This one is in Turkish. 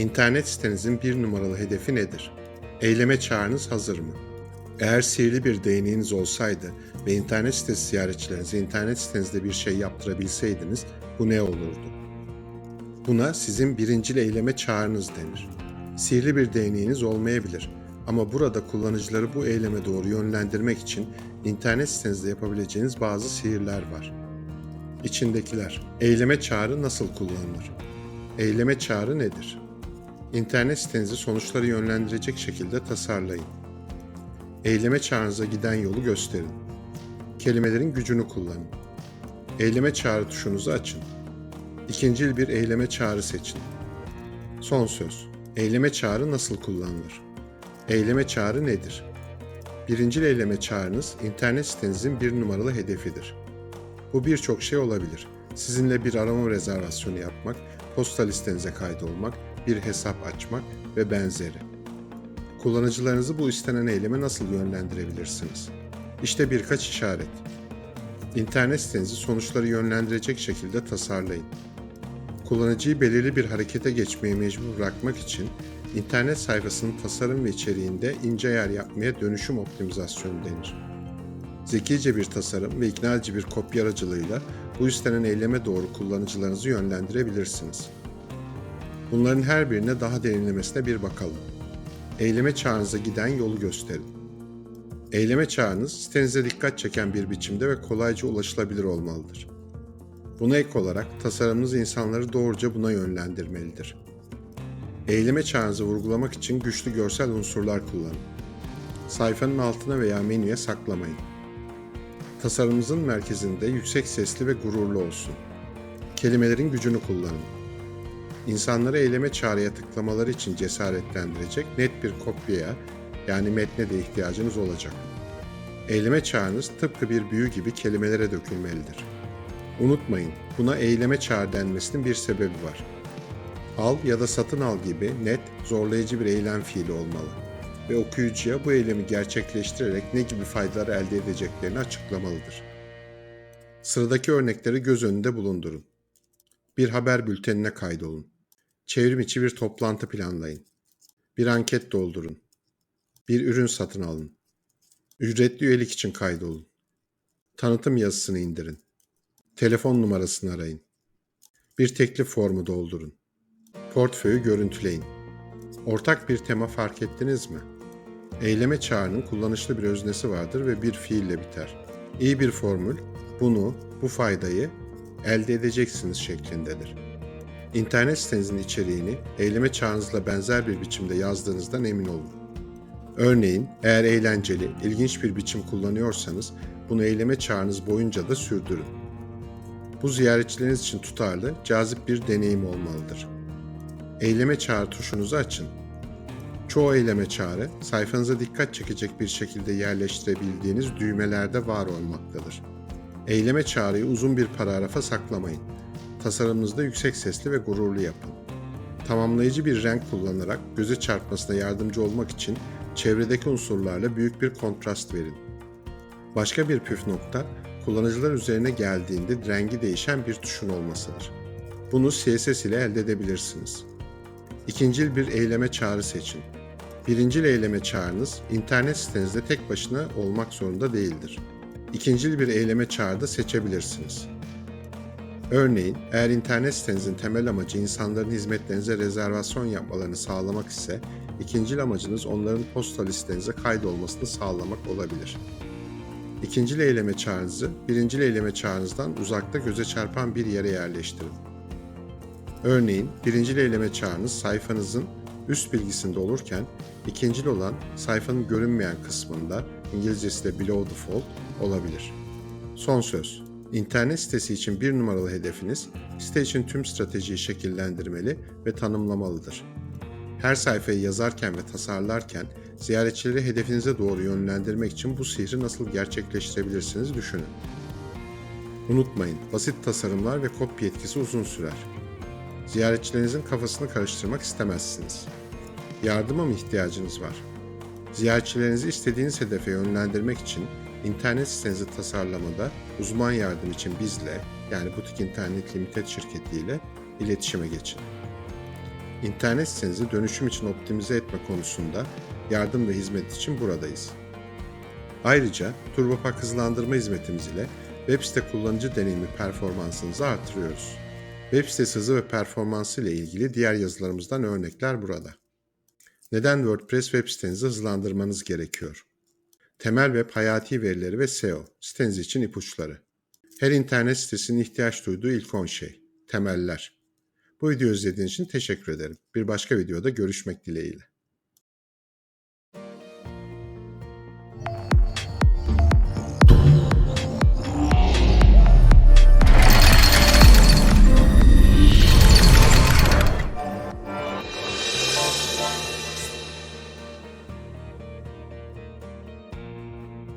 İnternet sitenizin bir numaralı hedefi nedir? Eyleme çağrınız hazır mı? Eğer sihirli bir değneğiniz olsaydı ve internet sitesi ziyaretçilerinize internet sitenizde bir şey yaptırabilseydiniz bu ne olurdu? Buna sizin birincil eyleme çağrınız denir. Sihirli bir değneğiniz olmayabilir ama burada kullanıcıları bu eyleme doğru yönlendirmek için internet sitenizde yapabileceğiniz bazı sihirler var. İçindekiler. Eyleme çağrı nasıl kullanılır? Eyleme çağrı nedir? İnternet sitenizi sonuçları yönlendirecek şekilde tasarlayın. Eyleme çağrınıza giden yolu gösterin. Kelimelerin gücünü kullanın. Eyleme çağrı tuşunuzu açın. İkincil bir eyleme çağrı seçin. Son söz. Eyleme çağrı nasıl kullanılır? Eyleme çağrı nedir? Birincil eyleme çağrınız internet sitenizin bir numaralı hedefidir. Bu birçok şey olabilir. Sizinle bir arama rezervasyonu yapmak, posta listenize kaydolmak, bir hesap açmak ve benzeri. Kullanıcılarınızı bu istenen eyleme nasıl yönlendirebilirsiniz? İşte birkaç işaret. İnternet sitenizi sonuçları yönlendirecek şekilde tasarlayın. Kullanıcıyı belirli bir harekete geçmeye mecbur bırakmak için internet sayfasının tasarım ve içeriğinde ince yer yapmaya dönüşüm optimizasyonu denir. Zekice bir tasarım ve ikna edici bir kopya aracılığıyla bu istenen eyleme doğru kullanıcılarınızı yönlendirebilirsiniz. Bunların her birine daha derinlemesine bir bakalım. Eyleme çağrınıza giden yolu gösterin. Eyleme çağrınız sitenize dikkat çeken bir biçimde ve kolayca ulaşılabilir olmalıdır. Buna ek olarak tasarımınız insanları doğruca buna yönlendirmelidir. Eyleme çağrınızı vurgulamak için güçlü görsel unsurlar kullanın. Sayfanın altına veya menüye saklamayın. Tasarımınızın merkezinde yüksek sesli ve gururlu olsun. Kelimelerin gücünü kullanın. İnsanları eyleme çağrıya tıklamaları için cesaretlendirecek net bir kopyaya yani metne de ihtiyacınız olacak. Eyleme çağrınız tıpkı bir büyü gibi kelimelere dökülmelidir. Unutmayın, buna eyleme çağrı denmesinin bir sebebi var. Al ya da satın al gibi net, zorlayıcı bir eylem fiili olmalı ve okuyucuya bu eylemi gerçekleştirerek ne gibi faydalar elde edeceklerini açıklamalıdır. Sıradaki örnekleri göz önünde bulundurun. Bir haber bültenine kaydolun. Çevrim içi bir toplantı planlayın. Bir anket doldurun. Bir ürün satın alın. Ücretli üyelik için kaydolun. Tanıtım yazısını indirin. Telefon numarasını arayın. Bir teklif formu doldurun. Portföyü görüntüleyin. Ortak bir tema fark ettiniz mi? Eyleme çağrının kullanışlı bir öznesi vardır ve bir fiille biter. İyi bir formül, bunu, bu faydayı elde edeceksiniz şeklindedir. İnternet sitenizin içeriğini eyleme çağrınızla benzer bir biçimde yazdığınızdan emin olun. Örneğin eğer eğlenceli, ilginç bir biçim kullanıyorsanız bunu eyleme çağrınız boyunca da sürdürün. Bu ziyaretçileriniz için tutarlı, cazip bir deneyim olmalıdır. Eyleme çağrı tuşunuzu açın. Çoğu eyleme çağrı sayfanıza dikkat çekecek bir şekilde yerleştirebildiğiniz düğmelerde var olmaktadır. Eyleme çağrıyı uzun bir paragrafa saklamayın. Tasarımınızda yüksek sesli ve gururlu yapın. Tamamlayıcı bir renk kullanarak göze çarpmasına yardımcı olmak için çevredeki unsurlarla büyük bir kontrast verin. Başka bir püf nokta, kullanıcılar üzerine geldiğinde rengi değişen bir tuşun olmasıdır. Bunu CSS ile elde edebilirsiniz. İkincil bir eyleme çağrı seçin. Birincil eyleme çağrınız internet sitenizde tek başına olmak zorunda değildir. İkincil bir eyleme çağrı da seçebilirsiniz. Örneğin, eğer internet sitenizin temel amacı insanların hizmetlerinize rezervasyon yapmalarını sağlamak ise, ikincil amacınız onların posta listenize kaydolmasını sağlamak olabilir. İkincil eyleme çağrınızı, birincil eyleme çağrınızdan uzakta göze çarpan bir yere yerleştirin. Örneğin, birincil eyleme çağrınız sayfanızın üst bilgisinde olurken, ikincil olan sayfanın görünmeyen kısmında, İngilizcesi de below the fold olabilir. Son söz. İnternet sitesi için bir numaralı hedefiniz, site için tüm stratejiyi şekillendirmeli ve tanımlamalıdır. Her sayfayı yazarken ve tasarlarken ziyaretçileri hedefinize doğru yönlendirmek için bu sihri nasıl gerçekleştirebilirsiniz düşünün. Unutmayın, basit tasarımlar ve kopya etkisi uzun sürer. Ziyaretçilerinizin kafasını karıştırmak istemezsiniz. Yardıma mı ihtiyacınız var? Ziyaretçilerinizi istediğiniz hedefe yönlendirmek için internet sitenizi tasarlamada uzman yardım için bizle yani Butik İnternet Limited şirketiyle iletişime geçin. İnternet sitenizi dönüşüm için optimize etme konusunda yardım ve hizmet için buradayız. Ayrıca TurboPack hızlandırma hizmetimiz ile web site kullanıcı deneyimi performansınızı artırıyoruz. Web sitesi hızı ve performansı ile ilgili diğer yazılarımızdan örnekler burada. Neden WordPress web sitenizi hızlandırmanız gerekiyor? Temel web hayati verileri ve SEO, siteniz için ipuçları. Her internet sitesinin ihtiyaç duyduğu ilk 10 şey, temeller. Bu videoyu izlediğiniz için teşekkür ederim. Bir başka videoda görüşmek dileğiyle.